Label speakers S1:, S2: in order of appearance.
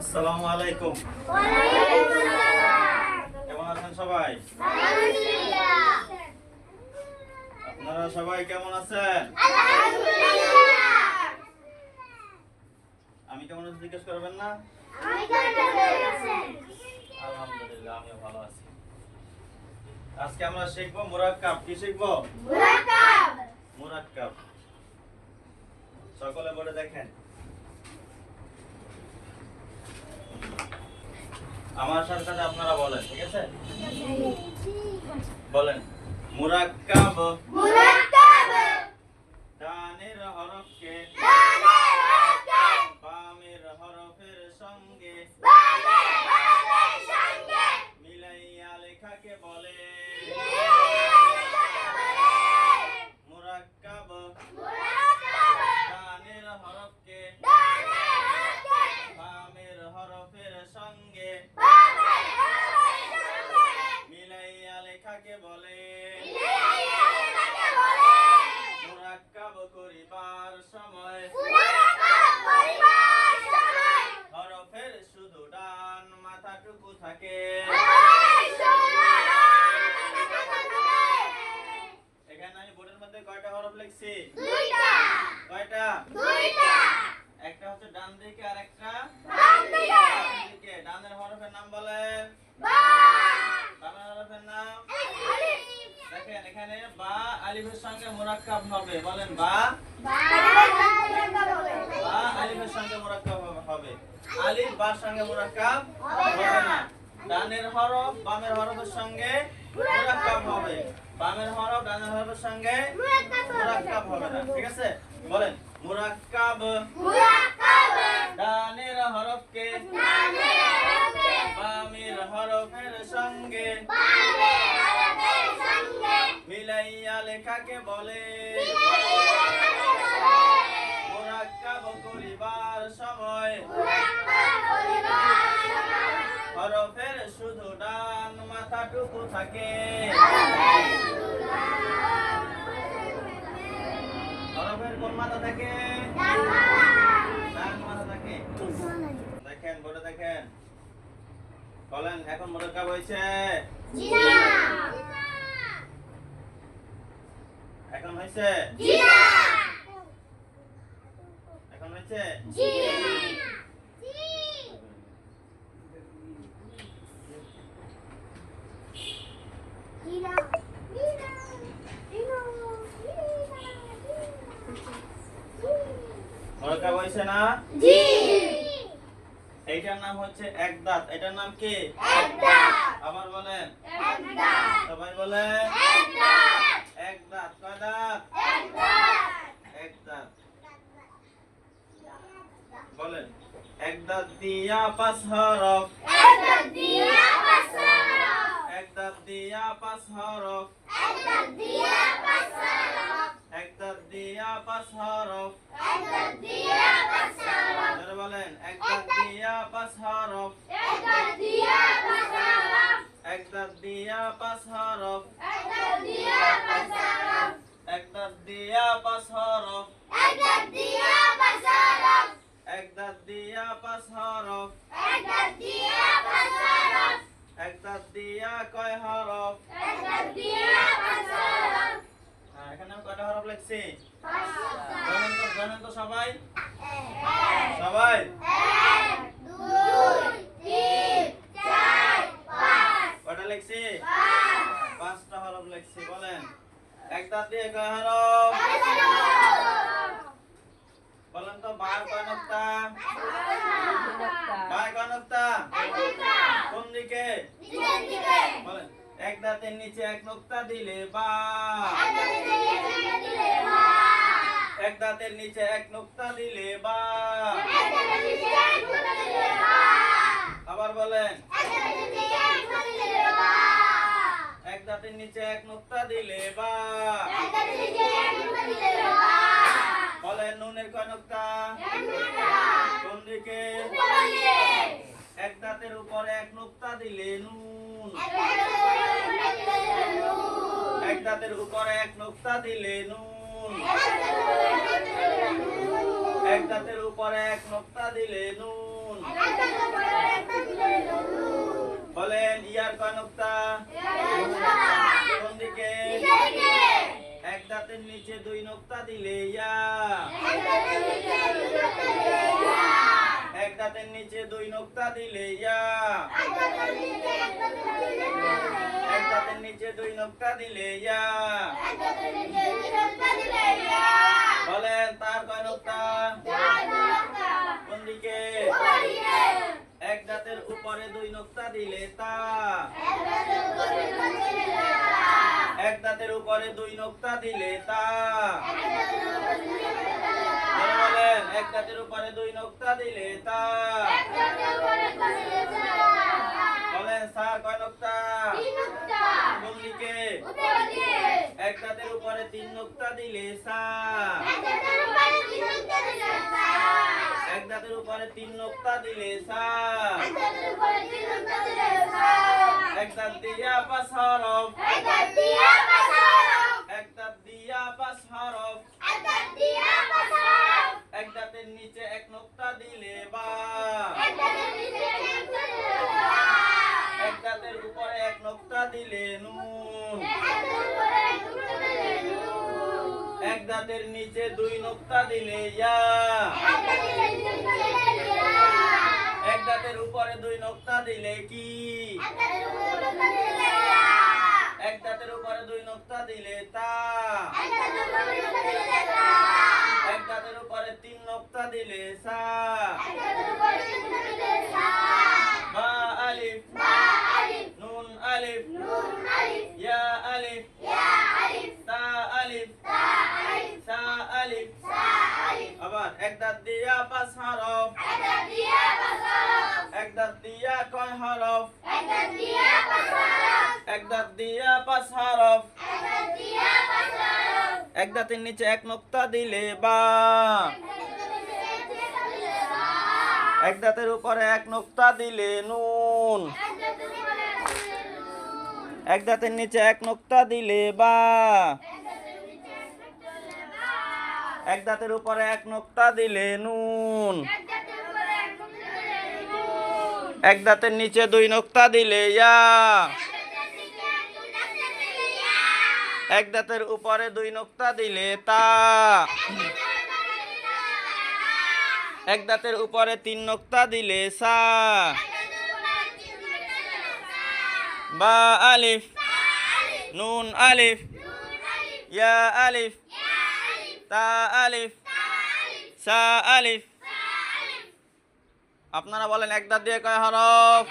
S1: আসসালামু আলাইকুম। কেমন আছেন সবাই? আপনারা সবাই কেমন আছেন? আমি কেমন আছি জিজ্ঞেস করবেন না? আলহামদুলিল্লাহ আমিও ভালো আছি। আজকে আমরা শিখব মুরাক্কাব কি শিখব? মুরাক্কাব সকলে বলে দেখেন। আমার সাথে আপনারা বলেন ঠিক আছে? বলেন। মুরাক্কাব। ডানের আলিফের সঙ্গে মুরাক্কাব হবে বলেন বা। বা। আলিফের সঙ্গে মুরাক্কাব হবে। আলিফ বার সঙ্গে মুরাক্কাব হবে না। ডানের হরফ বামের হরফের সঙ্গে মুরাক্কাব হবে। বামের হরফ ডানের হরফের সঙ্গে মুরাক্কাব হবে। না। ঠিক আছে? বলেন মুরাক্কাব। ডানের হরফকে বামের হরফের সঙ্গে মিলাইয়া লেখাকে বলে? মুরাক্কাব সময়। হরফের শুধু ডান মাথাটুকু থাকে। হরফের কোন মাথা থাকে? দেখেন, বলে দেখেন। বলেন, এখন মুরাক্কাব হয়েছে এখন হয়েছে? এখন হয়েছে? মুরাক্কাব হয়েছে না? এইটার নাম হচ্ছে এক দাঁত এটার নাম কি? আবার বলেন। সবাই বলেন। এক দাঁত কয় এক দাঁত বলেন দিয়া পাঁচ হরফ এক দাঁত দিয়া পাঁচ হরফ। এক দাঁত দিয়া পাঁচ হরফ। বলেন এক দাঁত দিয়া পাঁচ হরফ। এক দাঁত দিয়া পাঁচ হরফ এক দাঁত দিয়া পাঁচ হরফ। এক দাঁত দিয়া পাঁচ হরফ এক দাঁত দিয়া কয় হরফ হ্যাঁ, এখানে আমি কয়টা হরফ লিখছি জানেন তো জানেন তো সবাই সবাই লিখছি পাঁচটা হরফ লিখছি বলেন। এক দাঁত দিয়ে কয় হরফ বলেন তো বার কয় নক্তা? বার কয় নক্তা? কোন দিকে? বলেন এক দাঁতের নিচে এক নোক্তা দিলে বা। এক দাঁতের নিচে এক নোক্তা দিলে বা আবার বলেন এক দাঁতের নিচে এক নোক্তা দিলে বা। বলেন নুনের কয় নোক্তা? কোন দিকে? এক দাঁতের উপরে এক নোক্তা দিলে নুন। এক দাঁতের উপরে এক নোক্তা দিলে নুন। এক দাঁতের উপরে এক নোক্তা দিলে নুন কয় নোক্তা কোন দিকে এক দাঁতের নিচে দুই নোক্তা দিলে ইয়া। এক দাঁতের নিচে দুই নোক্তা দিলে ইয়া। এক দাঁতের নিচে দুই নোক্তা দিলে ইয়া। বলেন তার কয় নোক্তা? কোন দিকে? এক দাঁতের উপরে দুই নোক্তা দিলে তা। এক দাঁতের উপরে দুই নোক্তা দিলে তা। বলেন এক দাঁতের উপরে দুই নোক্তা দিলে তা। বলেন স্যার কয় নোক্তা? কোন দিকে? এক দাঁতের উপরে তিন নোক্তা দিলে সা এক দাঁতের উপরে তিন নোক্তা দিলে সা এক দাঁত দিয়া হরফ এক দাঁত দিয়া পাঁচ হরফ এক দাঁতের নিচে এক নোক্তা দিলে বা এক দাঁতের নোক্তা দিলে নুন এক দাঁতের নিচে দুই নোক্তা দিলে ইয়া। এক দাঁতের উপরে দুই নোক্তা দিলে কি? এক দাঁতের উপরে দুই নোক্তা দিলে তা। এক দাঁতের উপরে তিন নোক্তা দিলে সা বা আলিফ নুন আলিফ ইয়া আলিফ তা আলিফ সা আলিফ আবার এক দাঁত দিয়া পাঁচ হরফ এক দাঁত দিয়া কয় হরফ এক দাঁত দিয়া এক দাঁতের নিচে এক নোক্তা দিলে বা। এক দাঁতের উপরে এক নোক্তা দিলে নুন। এক দাঁতের নিচে এক নোক্তা দিলে বা। এক দাঁতের উপরে এক নোক্তা দিলে নুন। এক দাঁতের নিচে দুই নোক্তা দিলে ইয়া। এক দাঁতের উপরে দুই নোক্তা দিলে তা। এক দাঁতের উপরে তিন নোক্তা দিলে সা। বা আলিফ, নুন আলিফ, ইয়া আলিফ, তা আলিফ, সা আলিফ। আপনারা বলেন একদার দিয়ে কয় হরফ?